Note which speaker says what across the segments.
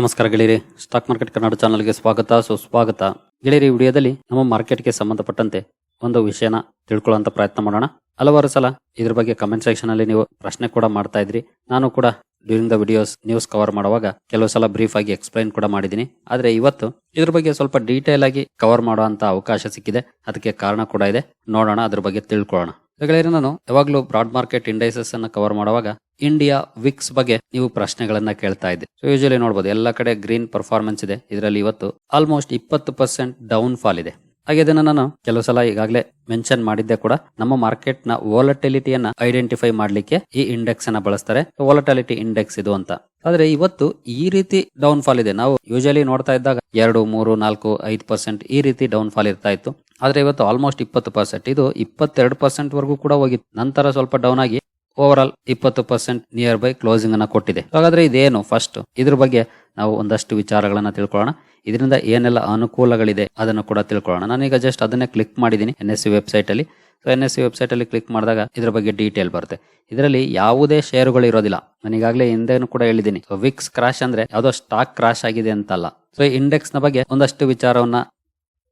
Speaker 1: ನಮಸ್ಕಾರ ಗೆಳೆಯರಿ. Stock market Kannada ಚಾನಲ್ಗೆ ಸ್ವಾಗತ. ಸುಸ್ವಾಗತ ಗೆಳೆಯರಿ ವಿಡಿಯೋದಲ್ಲಿ ನಮ್ಮ ಮಾರ್ಕೆಟ್ಗೆ ಸಂಬಂಧಪಟ್ಟಂತೆ ಒಂದು ವಿಷಯನ ತಿಳ್ಕೊಳ್ಳುವಂತ ಪ್ರಯತ್ನ ಮಾಡೋಣ. ಹಲವಾರು ಸಲ ಇದ್ರ ಬಗ್ಗೆ ಕಮೆಂಟ್ ಸೆಕ್ಷನ್ ಅಲ್ಲಿ ನೀವು ಪ್ರಶ್ನೆ ಕೂಡ ಮಾಡ್ತಾ ಇದ್ರಿ. ನಾನು ಕೂಡ during the videos news cover ಮಾಡುವಾಗ ಕೆಲವು ಸಲ ಬ್ರೀಫ್ ಆಗಿ ಎಕ್ಸ್ಪ್ಲೈನ್ ಕೂಡ ಮಾಡಿದ್ದೀನಿ. ಆದ್ರೆ ಇವತ್ತು ಇದ್ರ ಬಗ್ಗೆ ಸ್ವಲ್ಪ ಡೀಟೇಲ್ ಆಗಿ ಕವರ್ ಮಾಡುವಂತ ಅವಕಾಶ ಸಿಕ್ಕಿದೆ. ಅದಕ್ಕೆ ಕಾರಣ ಕೂಡ ಇದೆ. ನೋಡೋಣ, ಅದ್ರ ಬಗ್ಗೆ ತಿಳ್ಕೊಳ್ಳೋಣ. ಗೆಳೆಯರಿ, ನಾನು ಯಾವಾಗ್ಲೂ ಬ್ರಾಡ್ ಮಾರ್ಕೆಟ್ ಇಂಡೈಸಸ್ ಅನ್ನ ಕವರ್ ಮಾಡುವಾಗ ಇಂಡಿಯಾ ವಿಕ್ಸ್ ಬಗ್ಗೆ ನೀವು ಪ್ರಶ್ನೆಗಳನ್ನ ಕೇಳ್ತಾ ಇದ್ದೆ. ಸೊ ಯೂಶಲಿ ನೋಡಬಹುದು ಎಲ್ಲ ಕಡೆ ಗ್ರೀನ್ ಪರ್ಫಾರ್ಮೆನ್ಸ್ ಇದೆ. ಇದರಲ್ಲಿ ಇವತ್ತು ಆಲ್ಮೋಸ್ಟ್ ಇಪ್ಪತ್ತು ಪರ್ಸೆಂಟ್ ಡೌನ್ ಫಾಲ್ ಇದೆ. ಹಾಗೆ ಇದನ್ನ ನಾನು ಕೆಲವು ಸಲ ಈಗಾಗಲೇ ಮೆನ್ಷನ್ ಮಾಡಿದ್ದೆ ಕೂಡ ನಮ್ಮ ಮಾರ್ಕೆಟ್ನ ವಾಲಟಿಲಿಟಿಯನ್ನ ಐಡೆಂಟಿಫೈ ಮಾಡ್ಲಿಕ್ಕೆ ಈ ಇಂಡೆಕ್ಸ್ ಅನ್ನ ಬಳಸ್ತಾರೆ. ವಾಲಟಿಲಿಟಿ ಇಂಡೆಕ್ಸ್ ಇದು ಅಂತ. ಆದ್ರೆ ಇವತ್ತು ಈ ರೀತಿ ಡೌನ್ ಫಾಲ್ ಇದೆ. ನಾವು ಯೂಶಲಿ ನೋಡ್ತಾ ಇದ್ದಾಗ ಎರಡು, ಮೂರು, ನಾಲ್ಕು, ಐದು ಪರ್ಸೆಂಟ್ ಈ ರೀತಿ ಡೌನ್ ಫಾಲ್ ಇರ್ತಾ ಇತ್ತು. ಆದ್ರೆ ಇವತ್ತು ಆಲ್ಮೋಸ್ಟ್ ಇಪ್ಪತ್ತು ಪರ್ಸೆಂಟ್ ಇದು ಇಪ್ಪತ್ತೆರಡು ಪರ್ಸೆಂಟ್ ವರೆಗೂ ಕೂಡ ಹೋಗಿತ್ತು. ನಂತರ ಸ್ವಲ್ಪ ಡೌನ್ ಆಗಿ ಓವರ್ ಆಲ್ ಇಪ್ಪತ್ತು ಪರ್ಸೆಂಟ್ ನಿಯರ್ ಬೈ ಕ್ಲೋಸಿಂಗ್ ಅನ್ನ ಕೊಟ್ಟಿದೆ. ಹಾಗಾದ್ರೆ ಇದೇನು? ಫಸ್ಟ್ ಇದ್ರ ಬಗ್ಗೆ ನಾವು ಒಂದಷ್ಟು ವಿಚಾರಗಳನ್ನ ತಿಳ್ಕೊಳ್ಳೋಣ. ಇದರಿಂದ ಏನೆಲ್ಲ ಅನುಕೂಲಗಳಿದೆ ಅದನ್ನು ಕೂಡ ತಿಳ್ಕೊಳ್ಳೋಣ. ನಾನೀಗ ಜಸ್ಟ್ ಅದನ್ನೇ ಕ್ಲಿಕ್ ಮಾಡಿದ್ದೀನಿ ಎನ್ ಎಸ್ ಸಿ ವೆಬ್ಸೈಟ್ ಅಲ್ಲಿ. So N S C website ಅಲ್ಲಿ ಕ್ಲಿಕ್ ಮಾಡಿದಾಗ ಇದ್ರ ಬಗ್ಗೆ ಡೀಟೇಲ್ ಬರುತ್ತೆ. ಇದರಲ್ಲಿ ಯಾವುದೇ ಶೇರುಗಳು ಇರೋದಿಲ್ಲ. ನಾನು ಈಗಾಗಲೇ ಹಿಂದೆನೂ ಕೂಡ ಹೇಳಿದ್ದೀನಿ. ಸೊ ವಿಕ್ಸ್ ಕ್ರಾಶ್ ಅಂದ್ರೆ ಯಾವುದೋ ಸ್ಟಾಕ್ ಕ್ರಾಶ್ ಆಗಿದೆ ಅಂತಲ್ಲ. ಸೊ ಇಂಡೆಕ್ಸ್ನ ಬಗ್ಗೆ ಒಂದಷ್ಟು ವಿಚಾರವನ್ನ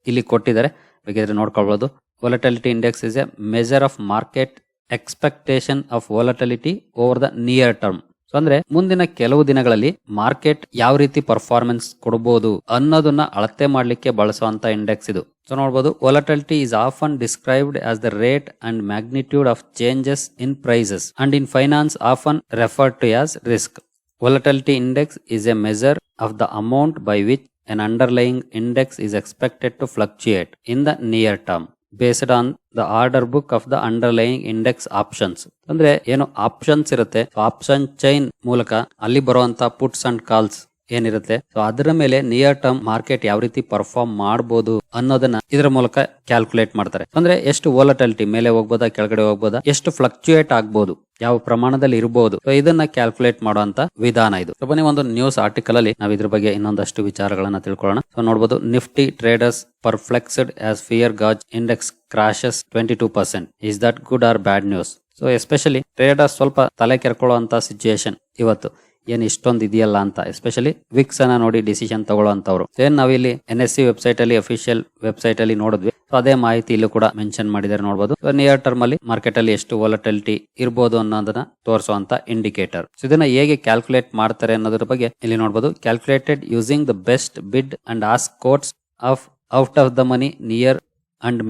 Speaker 1: ಇಲ್ಲಿ ಕೊಟ್ಟಿದ್ದಾರೆ. ಬೇಕಿದ್ರೆ ನೋಡ್ಕೊಳ್ಬಹುದು volatility index is a measure of market expectation of volatility over the near term so ಅಂದ್ರೆ ಮುಂದಿನ ಕೆಲವು ದಿನಗಳಲ್ಲಿ ಮಾರ್ಕೆಟ್ ಯಾವ ರೀತಿ ಪರ್ಫಾರ್ಮೆನ್ಸ್ ಕೊಡಬಹುದು ಅನ್ನೋದನ್ನ ಅಳತೆ ಮಾಡಲಿಕ್ಕೆ ಬಳಸುವಂತ ಇಂಡೆಕ್ಸ್ ಇದು. ಸೊ ನೋಡಬಹುದು volatility is often described as the rate and magnitude of changes in prices and in finance often refer to as risk volatility index is a measure of the amount by which an underlying index is expected to fluctuate in the near term. Based on the order book of the underlying index options ಅಂದ್ರೆ ಏನು options ಇರುತ್ತೆ? Option chain ಮೂಲಕ ಅಲ್ಲಿ ಬರುವಂತ puts and calls ಏನಿರುತ್ತೆ? So ಅದರ ಮೇಲೆ near term market ಯಾವ ರೀತಿ ಪರ್ಫಾರ್ಮ್ ಮಾಡಬಹುದು ಅನ್ನೋದನ್ನ ಇದರ ಮೂಲಕ ಕ್ಯಾಲ್ಕುಲೇಟ್ ಮಾಡ್ತಾರೆ. ಅಂದ್ರೆ ಎಷ್ಟು ವೋಲಟಿಲಿಟಿ ಮೇಲೆ ಹೋಗ್ಬೋದಾ, ಕೆಳಗಡೆ ಹೋಗ್ಬೋದಾ, ಎಷ್ಟು ಫ್ಲಕ್ಚುಯೇಟ್ ಆಗ್ಬೋದು? ಯಾವ ಪ್ರಮಾಣದಲ್ಲಿ ಇರಬಹುದು ಇದನ್ನ ಕ್ಯಾಲ್ಕುಲೇಟ್ ಮಾಡುವಂತ ವಿಧಾನ ಇದು. ಬನ್ನಿ ಒಂದು ನ್ಯೂಸ್ ಆರ್ಟಿಕಲ್ ಅಲ್ಲಿ ನಾವು ಇದ್ರ ಬಗ್ಗೆ ಇನ್ನೊಂದಷ್ಟು ವಿಚಾರಗಳನ್ನ ತಿಳ್ಕೊಳ್ಳೋಣ. ಸೊ ನೋಡಬಹುದು Nifty traders perplexed as fear gauge index crashes twenty two percent is that good or bad news so especially traders ಸ್ವಲ್ಪ ತಲೆ ಕೆರ್ಕೊಳ್ಳುವಂತ ಸಿಚುಯೇಷನ್ ಇವತ್ತು. ಏನ್ ಇಷ್ಟೊಂದು ಇದೆಯಲ್ಲ ಅಂತ ಎಸ್ಪೆಷಲಿ ವಿಕ್ಸ್ ಅನ್ನ ನೋಡಿ ಡಿಸಿಷನ್ ತಗೊಳ್ಳುವಂತವ್ರು ಏನ್ ನಾವಿಲ್ಲಿ ಎನ್ ಎಸ್ ಸಿ ವೆಬ್ಸೈಟ್ ಅಲ್ಲಿ ಅಫಿಷಿಯಲ್ ವೆಬ್ಸೈಟ್ ಅಲ್ಲಿ ನೋಡಿದ್ವಿ. ಅದೇ ಮಾಹಿತಿ ಇಲ್ಲೂ ಕೂಡ ಮೆನ್ಷನ್ ಮಾಡಿದ್ದಾರೆ ನೋಡಬಹುದು ನಿಯರ್ ಟರ್ಮ್ ಅಲ್ಲಿ ಮಾರ್ಕೆಟ್ ಅಲ್ಲಿ ಎಷ್ಟು ವಾಲಟಿಲಿಟಿ ಇರಬಹುದು ಅನ್ನೋದನ್ನ ತೋರಿಸುವಂತ ಇಂಡಿಕೇಟರ್ ಇದನ್ನ ಹೇಗೆ ಕ್ಯಾಲ್ಕುಲೇಟ್ ಮಾಡ್ತಾರೆ ಅನ್ನೋದ್ರ ಬಗ್ಗೆ ಇಲ್ಲಿ ನೋಡಬಹುದು calculated using the best bid and ask quotes of out of the money near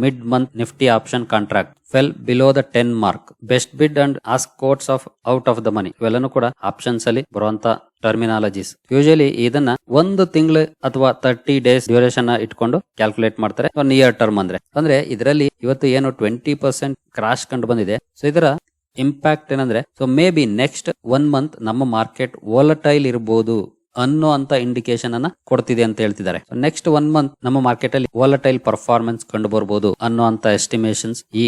Speaker 1: mid month Nifty option contract fell below the ten mark best bid and ask quotes of out of the money ಇವೆಲ್ಲನೂ ಕೂಡ options ಅಲ್ಲಿ ಬರುವಂತ terminologies usually ಇದನ್ನ ಒಂದು ತಿಂಗಳು ಅಥವಾ thirty days duration ಇಟ್ಕೊಂಡು calculate ಮಾಡ್ತಾರೆ. ಒನ್ ನಿಯರ್ ಟರ್ಮ್ ಅಂದ್ರೆ. ಅಂದ್ರೆ ಇದರಲ್ಲಿ ಇವತ್ತು ಏನು ಟ್ವೆಂಟಿ ಪರ್ಸೆಂಟ್ ಕ್ರಾಶ್ ಕಂಡು ಬಂದಿದೆ. ಸೊ ಇದರ ಇಂಪ್ಯಾಕ್ಟ್ ಏನಂದ್ರೆ so maybe next one month ನಮ್ಮ ಮಾರ್ಕೆಟ್ ವೋಲಟೈಲ್ ಇರಬಹುದು ಅನ್ನೋ ಅಂತ ಇಂಡಿಕೇಶನ್ ಅನ್ನ ಕೊಡ್ತಿದೆ ಅಂತ ಹೇಳ್ತಿದ್ದಾರೆ. ನೆಕ್ಸ್ಟ್ ಒನ್ ಮಂತ್ ನಮ್ಮ ಮಾರ್ಕೆಟ್ ಅಲ್ಲಿ ವಾಲಟೈಲ್ ಪರ್ಫಾರ್ಮೆನ್ಸ್ ಕಂಡು ಬರ್ಬೋದು ಅನ್ನೋ ಅಂತ ಈ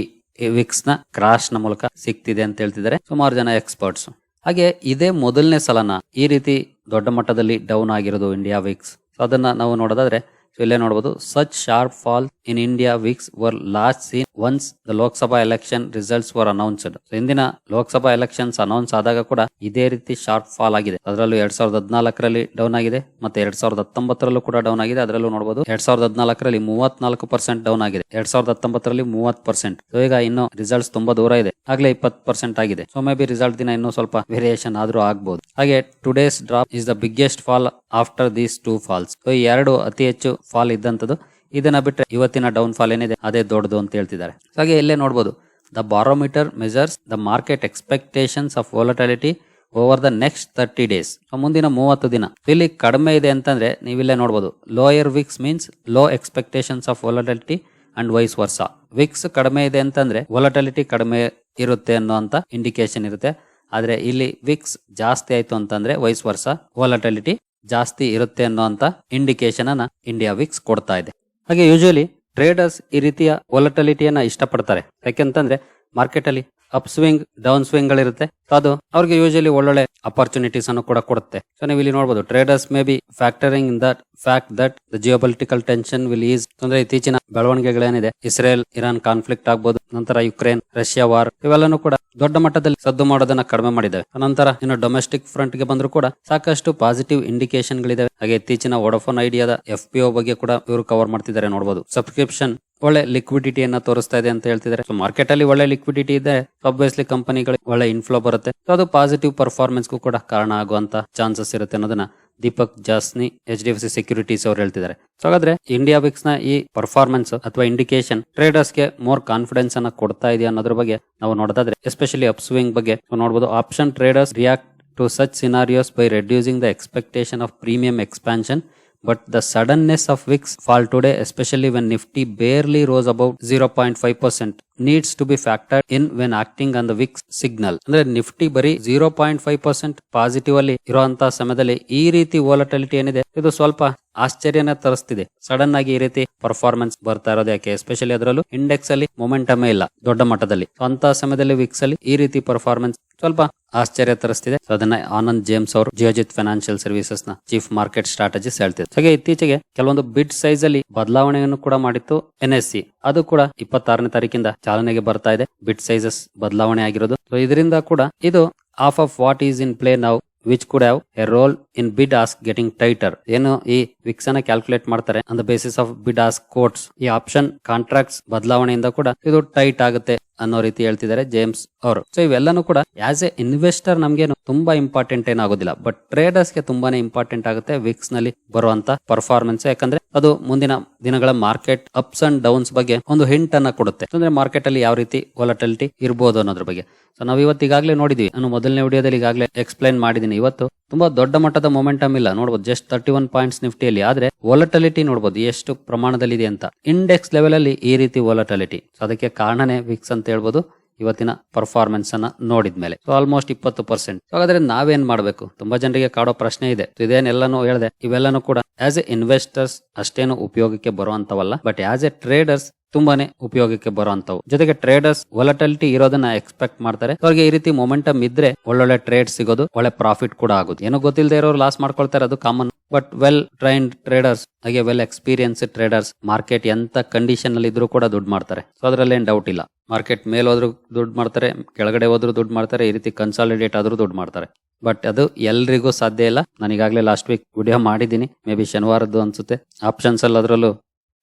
Speaker 1: ವಿಕ್ಸ್ನ ಕ್ರಾಶ್ನ ಮೂಲಕ ಸಿಗ್ತಿದೆ ಅಂತ ಹೇಳ್ತಿದ್ದಾರೆ ಸುಮಾರು ಜನ ಎಕ್ಸ್ಪರ್ಟ್ಸ್ ಹಾಗೆ ಇದೇ ಮೊದಲನೇ ಸಲನ ಈ ರೀತಿ ದೊಡ್ಡ ಮಟ್ಟದಲ್ಲಿ ಡೌನ್ ಆಗಿರೋದು ಇಂಡಿಯಾ ವಿಕ್ಸ್ ಅದನ್ನ ನಾವು ನೋಡೋದಾದ್ರೆ ಸೊ ಇಲ್ಲೇ ನೋಡಬಹುದು such sharp fall in India weeks were last seen once the Lok Sabha election results were announced ಇಂದಿನ ಲೋಕಸಭಾ ಎಲೆಕ್ಷನ್ಸ್ ಅನೌನ್ಸ್ ಆದಾಗ ಕೂಡ ಇದೇ ರೀತಿ ಶಾರ್ಪ್ ಫಾಲ್ ಆಗಿದೆ. ಅದರಲ್ಲೂ ಎರಡ್ ಸಾವಿರದ ಹದಿನಾಲ್ಕರಲ್ಲಿ ಡೌನ್ ಆಗಿದೆ ಮತ್ತೆ ಎರಡ್ ಸಾವಿರದ ಹತ್ತೊಂಬತ್ತರಲ್ಲೂ ಕೂಡ ಡೌನ್ ಆಗಿದೆ. ಅದರಲ್ಲೂ ನೋಡಬಹುದು ಎರಡ್ ಸಾವಿರದ ಹದಿನಾಲ್ಕರಲ್ಲಿ ಮೂವತ್ನಾಲ್ಕು ಪರ್ಸೆಂಟ್ ಡೌನ್ ಆಗಿದೆ. ಎರಡ್ ಸಾವಿರದ ಹತ್ತೊಂಬತ್ತರಲ್ಲಿ ಮೂವತ್ ಪರ್ಸೆಂಟ್ ಈಗ ಇನ್ನು ರಿಸಲ್ಟ್ಸ್ ತುಂಬಾ ದೂರ ಇದೆ. ಆಗ್ಲೇ ಇಪ್ಪತ್ತು ಪರ್ಸೆಂಟ್ ಆಗಿದೆ. ಸೊ ಮೇ ಬಿ ರಿಸಲ್ಟ್ ದಿನ ಇನ್ನೂ ಸ್ವಲ್ಪ ವೇರಿಯೇಷನ್ ಆದ್ರೂ ಆಗಬಹುದು ಹಾಗೆ today's drop is the biggest fall after these two falls so ಈ ಎರಡು ಅತಿ ಹೆಚ್ಚು ಫಾಲ್ ಇದ್ದಂಥದ್ದು ಇದನ್ನ ಬಿಟ್ಟರೆ ಇವತ್ತಿನ ಡೌನ್ ಫಾಲ್ ಏನಿದೆ, ಅದೇ ದೊಡ್ಡದು ಅಂತ ಹೇಳ್ತಿದ್ದಾರೆ. ಹಾಗೆ ಇಲ್ಲೇ ನೋಡ್ಬೋದು. The barometer measures the market expectations of volatility over the next thirty days ಮುಂದಿನ ಮೂವತ್ತು ದಿನ. ಇಲ್ಲಿ ಕಡಿಮೆ ಇದೆ ಅಂತಂದ್ರೆ ನೀವಿಲ್ಲೇ ನೋಡಬಹುದು lower VIX means low expectations of volatility and vice versa VIX ಕಡಿಮೆ ಇದೆ ಅಂತಂದ್ರೆ ವೊಲಟಾಲಿಟಿ ಕಡಿಮೆ ಇರುತ್ತೆ ಅನ್ನೋ ಇಂಡಿಕೇಶನ್ ಇರುತ್ತೆ. ಆದ್ರೆ ಇಲ್ಲಿ ವಿಕ್ಸ್ ಜಾಸ್ತಿ ಆಯ್ತು ಅಂತಂದ್ರೆ ವೈಸ್ ವರ್ಷ ವೊಲಟಿಲಿಟಿ ಜಾಸ್ತಿ ಇರುತ್ತೆ ಅನ್ನೋ ಅಂತ ಇಂಡಿಕೇಶನ್ ಅನ್ನ ಇಂಡಿಯಾ ವಿಕ್ಸ್ ಕೊಡ್ತಾ ಇದೆ. ಹಾಗೆ ಯೂಶಲಿ ಟ್ರೇಡರ್ಸ್ ಈ ರೀತಿಯ ವಾಲಟಲಿಟಿಯನ್ನ ಇಷ್ಟಪಡ್ತಾರೆ. ಯಾಕೆಂತಂದ್ರೆ ಮಾರ್ಕೆಟ್ ಅಲ್ಲಿ ಅಪ್ ಸ್ವಿಂಗ್ ಡೌನ್ ಸ್ವಿಂಗ್ ಗಳಿರುತ್ತೆ. ಅದು ಅವ್ರಿಗೆ ಯೂಶಲಿ ಒಳ್ಳೊಳ್ಳೆ ಅಪರ್ಚುನಿಟೀಸ್ ಅನ್ನು ಕೂಡ ಕೊಡುತ್ತೆ. ಸೊ ನೀವು ಇಲ್ಲಿ ನೋಡಬಹುದು traders may be factoring in that fact that the geopolitical tension will ease ಅಂದ್ರೆ ಇತ್ತೀಚಿನ ಬೆಳವಣಿಗೆಗಳೇನಿದೆ, ಇಸ್ರೇಲ್, ಇರಾನ್ ಕಾನ್ಫ್ಲಿಕ್ಟ್ ಆಗ್ಬಹುದು ನಂತರ ಯುಕ್ರೇನ್ ರಷ್ಯಾ ವಾರ್ ಇವೆಲ್ಲನೂ ಕೂಡ ದೊಡ್ಡ ಮಟ್ಟದಲ್ಲಿ ಸದ್ದು ಮಾಡೋದನ್ನ ಕಡಿಮೆ ಮಾಡಿದ್ದಾವೆ. ನಂತರ ಇನ್ನು ಡೊಮೆಸ್ಟಿಕ್ ಫ್ರಂಟ್ಗೆ ಬಂದ್ರು ಕೂಡ ಸಾಕಷ್ಟು ಪಾಸಿಟಿವ್ ಇಂಡಿಕೇಶನ್ ಗಳಿದಾವೆ ಹಾಗೆ ಇತ್ತೀಚಿನ ವೋಡಫೋನ್ ಐಡಿಯಾದ ಎಫ್ ಪಿ ಬಗ್ಗೆ ಕೂಡ ಇವರು ಕವರ್ ಮಾಡ್ತಿದ್ದಾರೆ ನೋಡಬಹುದು ಸಬ್ಸ್ಕ್ರಿಪ್ಷನ್ ಒಳ್ಳೆ ಲಿಕ್ವಿಡಿಟಿಯನ್ನ ತೋರಿಸ್ತಾ ಇದೆ ಅಂತ ಹೇಳ್ತಿದ್ದಾರೆ. ಸೊ ಮಾರ್ಕೆಟ್ ಅಲ್ಲಿ ಒಳ್ಳೆ ಲಿಕ್ವಿಡಿಟಿ ಇದೆ. ಅಬ್ವಿಯಸ್ಲಿ ಕಂಪನಿಗಳು ಒಳ್ಳೆ ಇನ್ಫ್ಲೋ ಬರುತ್ತೆ. ಸೊ ಅದು ಪಾಸಿಟಿವ್ ಪರ್ಫಾರ್ಮೆನ್ಸ್ ಕೂಡ ಕಾರಣ ಆಗುವಂತ ಚಾನ್ಸಸ್ ಇರುತ್ತೆ ಅನ್ನೋದನ್ನ Deepak Jasani H D F C securities ಅವ್ರು ಹೇಳ್ತಿದ್ದಾರೆ. ಸೊ ಹಾಗಾದ್ರೆ ಇಂಡಿಯಾ ಬಿಕ್ಸ್ನ ಈ ಪರ್ಫಾರ್ಮೆನ್ಸ್ ಅಥವಾ ಇಂಡಿಕೇಶನ್ ಟ್ರೇಡರ್ಸ್ಗೆ ಮೋರ್ ಕಾನ್ಫಿಡೆನ್ಸ್ ಅನ್ನ ಕೊಡ್ತಾ ಇದೆ ಅನ್ನೋದ್ರ ಬಗ್ಗೆ ನಾವು ನೋಡೋದಾದ್ರೆ ಎಸ್ಪೆಷಲಿ ಅಪ್ ಸ್ವಿಂಗ್ ಬಗ್ಗೆ ನೋಡಬಹುದು option traders react to such scenarios by reducing the expectation of premium expansion but the suddenness of VIX fall today, especially when Nifty barely rose about 0.5%, needs to be factor in when acting on the VIX signal ಅಂದ್ರೆ Nifty ಬರೀ zero point five percent positive ಅಲ್ಲಿ ಇರುವಂತಹ ಸಮಯದಲ್ಲಿ ಈ ರೀತಿ ವೋಲಟಿಲಿಟಿ ಏನಿದೆ, ಇದು ಸ್ವಲ್ಪ ಆಶ್ಚರ್ಯನ ತರಿಸ್ತಿದೆ. ಸಡನ್ ಆಗಿ ಈ ರೀತಿ ಪರ್ಫಾರ್ಮೆನ್ಸ್ ಬರ್ತಾ ಇರೋದು ಯಾಕೆ? ಎಸ್ಪೆಷಲಿ ಅದರಲ್ಲೂ ಇಂಡೆಕ್ಸ್ ಅಲ್ಲಿ ಮೊಮೆಂಟಮೇ ಇಲ್ಲ, ದೊಡ್ಡ ಮಟ್ಟದಲ್ಲಿ. ಅಂತ ಸಮಯದಲ್ಲಿ ವಿಕ್ಸ್ ಅಲ್ಲಿ ಈ ರೀತಿ ಪರ್ಫಾರ್ಮೆನ್ಸ್ ಸ್ವಲ್ಪ ಆಶ್ಚರ್ಯ ತರಿಸ್ತಿದೆ. ಅದನ್ನ ಆನಂದ್ ಜೇಮ್ಸ್ ಅವರು ಜಿಯೋಜಿತ್ ಫೈನಾನ್ಷಿಯಲ್ ಸರ್ವಿಸಸ್ನ ಚೀಫ್ ಮಾರ್ಕೆಟ್ ಸ್ಟ್ರಾಟಜಿಸ್ ಹೇಳ್ತಿದ್ರು. ಹಾಗೆ ಇತ್ತೀಚೆಗೆ ಕೆಲವೊಂದು ಬಿಡ್ ಸೈಜ್ ಅಲ್ಲಿ ಬದಲಾವಣೆಯನ್ನು ಕೂಡ ಮಾಡಿತ್ತು ಎನ್ ಎಸ್ ಸಿ ಅದು ಕೂಡ ಇಪ್ಪತ್ತಾರನೇ ತಾರೀಕಿಂದ ಚಾಲನೆಗೆ ಬರ್ತಾ ಇದೆ. ಬಿಟ್ ಸೈಜಸ್ ಬದಲಾವಣೆ ಆಗಿರೋದು. ಸೊ ಇದರಿಂದ ಕೂಡ ಇದು of of what is in play ನಾವು which could have a role in bid ask getting tighter ಏನು ಈ ವಿಕ್ಸ್ ಅನ್ನ ಕ್ಯಾಲ್ಕುಲೇಟ್ ಮಾಡ್ತಾರೆ. On the basis of bid ask quotes ಈ ಆಪ್ಷನ್ ಕಾಂಟ್ರಾಕ್ಟ್ಸ್ ಬದಲಾವಣೆಯಿಂದ ಕೂಡ ಇದು ಟೈಟ್ ಆಗುತ್ತೆ. ಅನ್ನೋ ರೀತಿ ಹೇಳ್ತಿದ್ದಾರೆ ಜೇಮ್ಸ್ ಅವರು. ಸೊ ಇವೆಲ್ಲನೂ ಕೂಡ ಆಸ್ ಎ ಇನ್ವೆಸ್ಟರ್ ನಮ್ಗೇನು ತುಂಬಾ ಇಂಪಾರ್ಟೆಂಟ್ ಏನಾಗೋದಿಲ್ಲ. ಬಟ್ ಟ್ರೇಡರ್ಸ್ಗೆ ತುಂಬಾನೇ ಇಂಪಾರ್ಟೆಂಟ್ ಆಗುತ್ತೆ ವಿಕ್ಸ್ನಲ್ಲಿ ಬರುವಂತ ಪರ್ಫಾರ್ಮೆನ್ಸ್ ಯಾಕಂದ್ರೆ ಅದು ಮುಂದಿನ ದಿನಗಳ ಮಾರ್ಕೆಟ್ ಅಪ್ಸ್ ಅಂಡ್ ಡೌನ್ಸ್ ಬಗ್ಗೆ ಒಂದು ಹಿಂಟ್ ಅನ್ನ ಕೊಡುತ್ತೆ. ಅಂದ್ರೆ ಮಾರ್ಕೆಟ್ ಅಲ್ಲಿ ಯಾವ ರೀತಿ ವಾಲಟಿಲಿಟಿ ಇರಬಹುದು ಅನ್ನೋದ್ರ ಬಗ್ಗೆ. ಸೊ ನಾವು ಇವತ್ತು ಈಗಾಗಲೇ ನೋಡಿದ್ವಿ. ನಾನು ಮೊದಲನೇ ವಿಡಿಯೋದಲ್ಲಿ ಈಗಾಗಲೇ ಎಕ್ಸ್ಪ್ಲೈನ್ ಮಾಡಿದೀನಿ ಇವತ್ತು ತುಂಬಾ ದೊಡ್ಡ ಮಟ್ಟದ ಮೊಮೆಂಟಮ್ ಇಲ್ಲ. ನೋಡಬಹುದು ಜಸ್ಟ್ ತರ್ಟಿ ಒನ್ ಪಾಯಿಂಟ್ಸ್ ನಿಫ್ಟಿಯಲ್ಲಿ. ಆದ್ರೆ ವಾಲಟಲಿಟಿ ನೋಡಬಹುದು ಎಷ್ಟು ಪ್ರಮಾಣದಲ್ಲಿ ಇದೆ ಅಂತ. ಇಂಡೆಕ್ಸ್ ಲೆವೆಲ್ ಅಲ್ಲಿ ಈ ರೀತಿ ವಾಲಟಲಿಟಿ ಸೊ ಅದಕ್ಕೆ ಕಾರಣನೇ ವಿಕ್ಸ್ ಅಂತ ಹೇಳ್ಬೋದು. ಇವತ್ತಿನ ಪರ್ಫಾರ್ಮೆನ್ಸ್ ಅನ್ನ ನೋಡಿದ್ಮೇಲೆ. ಸೊ ಆಲ್ಮೋಸ್ಟ್ ಇಪ್ಪತ್ತು ಪರ್ಸೆಂಟ್ ಹಾಗಾದ್ರೆ ನಾವೇನ್ ಮಾಡ್ಬೇಕು? ತುಂಬಾ ಜನರಿಗೆ ಕಾಡೋ ಪ್ರಶ್ನೆ ಇದೆ. ಇದೇನೆಲ್ಲಾನು ಹೇಳಿದೆ, ಇವೆಲ್ಲಾನು ಕೂಡ ಆಸ್ ಎ ಇನ್ವೆಸ್ಟರ್ಸ್ ಅಷ್ಟೇನು ಉಪಯೋಗಕ್ಕೆ ಬರುವಂತವಲ್ಲ. ಬಟ್ ಆಸ್ ಎ ಟ್ರೇಡರ್ಸ್ ತುಂಬಾನೇ ಉಪಯೋಗಕ್ಕೆ ಬರುವಂತವು ಜೊತೆಗೆ ಟ್ರೇಡರ್ಸ್ ವೊಲಟಲಿಟಿ ಇರೋದನ್ನ ಎಕ್ಸ್ಪೆಕ್ಟ್ ಮಾಡ್ತಾರೆ. ಅವ್ರಿಗೆ ಈ ರೀತಿ ಮೊಮೆಂಟಮ್ ಇದ್ರೆ ಒಳ್ಳೊಳ್ಳೆ ಟ್ರೇಡ್ ಸಿಗೋದು, ಒಳ್ಳೆ ಪ್ರಾಫಿಟ್ ಕೂಡ ಆಗುತ್ತೆ ಏನೋ ಗೊತ್ತಿಲ್ಲದೆ ಇರೋರು ಲಾಸ್ ಮಾಡ್ಕೊಳ್ತಾರೆ, ಅದು common but well trained traders ಹಾಗೆ ವೆಲ್ ಎಕ್ಸ್ಪೀರಿಯನ್ಸ್ ಟ್ರೇಡರ್ಸ್ ಮಾರ್ಕೆಟ್ ಎಂತ ಕಂಡೀಷನ್ ಅಲ್ಲಿ ಇದ್ರೂ ಕೂಡ ದುಡ್ಡು ಮಾಡ್ತಾರೆ. ಸೊ ಅದ್ರಲ್ಲಿ ಏನ್ ಡೌಟ್ ಇಲ್ಲ. ಮಾರ್ಕೆಟ್ ಮೇಲೆ ಹೋದ್ರು ದುಡ್ಡು ಮಾಡ್ತಾರೆ, ಕೆಳಗಡೆ ಹೋದ್ರು ದುಡ್ಡು ಮಾಡ್ತಾರೆ, ಈ ರೀತಿ ಕನ್ಸಾಲಿಡೇಟ್ ಆದ್ರೂ ದುಡ್ಡು ಮಾಡ್ತಾರೆ. ಬಟ್ ಅದು ಎಲ್ರಿಗೂ ಸಾಧ್ಯ ಇಲ್ಲ. ನಾನು ಈಗಾಗಲೇ ಲಾಸ್ಟ್ ವೀಕ್ ವಿಡಿಯೋ ಮಾಡಿದ್ದೀನಿ. ಮೇ ಬಿ ಶನಿವಾರದ್ದು ಅನ್ಸುತ್ತೆ. ಆಪ್ಷನ್ಸ್ ಅಲ್ಲಿ ಅದರಲ್ಲೂ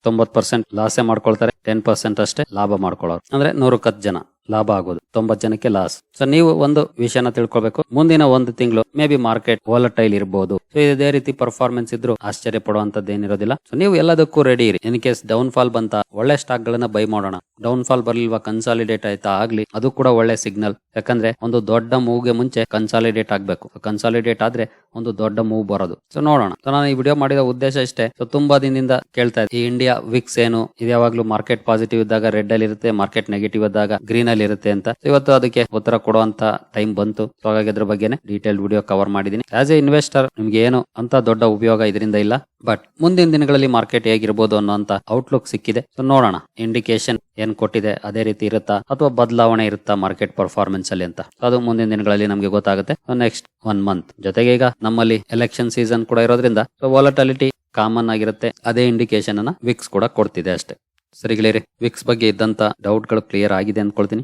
Speaker 1: ತೊಂಬತ್ ಪರ್ಸೆಂಟ್ ಲಾಸೇ ಮಾಡ್ಕೊಳ್ತಾರೆ ಟೆನ್ ಪರ್ಸೆಂಟ್ ಅಷ್ಟೇ ಲಾಭ ಮಾಡ್ಕೊಳ್ಳೋರು. ಅಂದ್ರೆ ನೂರಕ್ಕೆ ಹತ್ತು ಜನ. ಲಾಭ ಆಗೋದು. ತೊಂಬತ್ ಜನಕ್ಕೆ ಲಾಸ್ ಸೊ ನೀವು ಒಂದು ವಿಷಯನ ತಿಳ್ಕೊಬೇಕು ಮುಂದಿನ ಒಂದು ತಿಂಗಳು ಮೇ ಬಿ ಮಾರ್ಕೆಟ್ ವಾಲಟೈಲ್ ಇರಬಹುದು ಸೊ ಇದೇ ರೀತಿ ಪರ್ಫಾರ್ಮೆನ್ಸ್ ಇದ್ರು ಆಶ್ಚರ್ಯ ಪಡುವಂತದ್ದು ಏನಿರೋದಿಲ್ಲ. ಸೊ ನೀವು ಎಲ್ಲದಕ್ಕೂ ರೆಡಿ ಇರಿ. ಇನ್ ಕೇಸ್ ಡೌನ್ ಫಾಲ್ ಬಂತ, ಒಳ್ಳೆ ಸ್ಟಾಕ್ ಗಳನ್ನ ಬೈ ಮಾಡೋಣ. ಡೌನ್ ಫಾಲ್ ಬರ್ಲಿಲ್ವಾ ಕನ್ಸಾಲಿಡೇಟ್ ಆಯ್ತಾ, ಆಗ್ಲಿ. ಅದು ಕೂಡ ಒಳ್ಳೆ ಸಿಗ್ನಲ್ ಯಾಕಂದ್ರೆ ಒಂದು ದೊಡ್ಡ ಮೂವ್ಗೆ ಮುಂಚೆ ಕನ್ಸಾಲಿಡೇಟ್ ಆಗ್ಬೇಕು. ಕನ್ಸಾಲಿಡೇಟ್ ಆದ್ರೆ ಒಂದು ದೊಡ್ಡ ಮೂವ್ ಬರೋದು. ಸೊ ನೋಡೋಣ. ಸೊ ನಾನು ಈ ವಿಡಿಯೋ ಮಾಡಿದ ಉದ್ದೇಶ ಇಷ್ಟೇ. ಸೊ ತುಂಬಾ ದಿನದಿಂದ ಕೇಳ್ತಾ ಇದ್ದೆ. ಈ ಇಂಡಿಯಾ ವಿಕ್ಸ್ ಏನು? ಇದು ಯಾವಾಗ್ಲೂ ಮಾರ್ಕೆಟ್ ಪಾಸಿಟಿವ್ ಇದ್ದಾಗ ರೆಡ್ ಅಲ್ಲಿ ಇರುತ್ತೆ ಮಾರ್ಕೆಟ್ ನೆಗೆಟಿವ್ ಇದ್ದಾಗ ಗ್ರೀನ್ ಇರುತ್ತೆ ಅಂತ. ಇವತ್ತು ಅದಕ್ಕೆ ಉತ್ತರ ಕೊಡುವಂತ ಟೈಮ್ ಬಂತು. ಹಾಗಾಗಿ ಅದ್ರ ಬಗ್ಗೆನೇ ಡೀಟೇಲ್ ವಿಡಿಯೋ ಕವರ್ ಮಾಡಿದೀನಿ ಆಸ್ ಎ ಇನ್ವೆಸ್ಟರ್ ನಿಮ್ಗೆ ಏನು ಅಂತ ದೊಡ್ಡ ಉಪಯೋಗ ಇದರಿಂದ ಇಲ್ಲ. ಬಟ್ ಮುಂದಿನ ದಿನಗಳಲ್ಲಿ ಮಾರ್ಕೆಟ್ ಹೇಗಿರ್ಬೋದು ಅನ್ನೋಂತ ಔಟ್ಲುಕ್ ಸಿಕ್ಕಿದೆ. ಸೊ ನೋಡೋಣ. ಇಂಡಿಕೇಶನ್ ಏನ್ ಕೊಟ್ಟಿದೆ, ಅದೇ ರೀತಿ ಇರುತ್ತಾ, ಅಥವಾ ಬದಲಾವಣೆ ಇರುತ್ತಾ ಮಾರ್ಕೆಟ್ ಪರ್ಫಾರ್ಮೆನ್ಸ್ ಅಲ್ಲಿ ಅಂತ. ಅದು ಮುಂದಿನ ದಿನಗಳಲ್ಲಿ ನಮಗೆ ಗೊತ್ತಾಗುತ್ತೆ. ನೆಕ್ಸ್ಟ್ ಒನ್ ಮಂತ್ ಜೊತೆಗೆ ಈಗ ನಮ್ಮಲ್ಲಿ ಎಲೆಕ್ಷನ್ ಸೀಸನ್ ಕೂಡ ಇರೋದ್ರಿಂದ ಸೊ ವಾಲಟಾಲಿಟಿ ಕಾಮನ್ ಆಗಿರುತ್ತೆ. ಅದೇ ಇಂಡಿಕೇಶನ್ ಅನ್ನ ವಿಕ್ಸ್ ಕೂಡ ಕೊಡ್ತಿದೆ ಅಷ್ಟೇ. ಸರಿಗಳಿರಿ ವಿಕ್ಸ್ ಬಗ್ಗೆ ಇದ್ದಂತ ಡೌಟ್ಗಳು ಕ್ಲಿಯರ್ ಆಗಿದೆ ಅಂದ್ಕೊಳ್ತೀನಿ.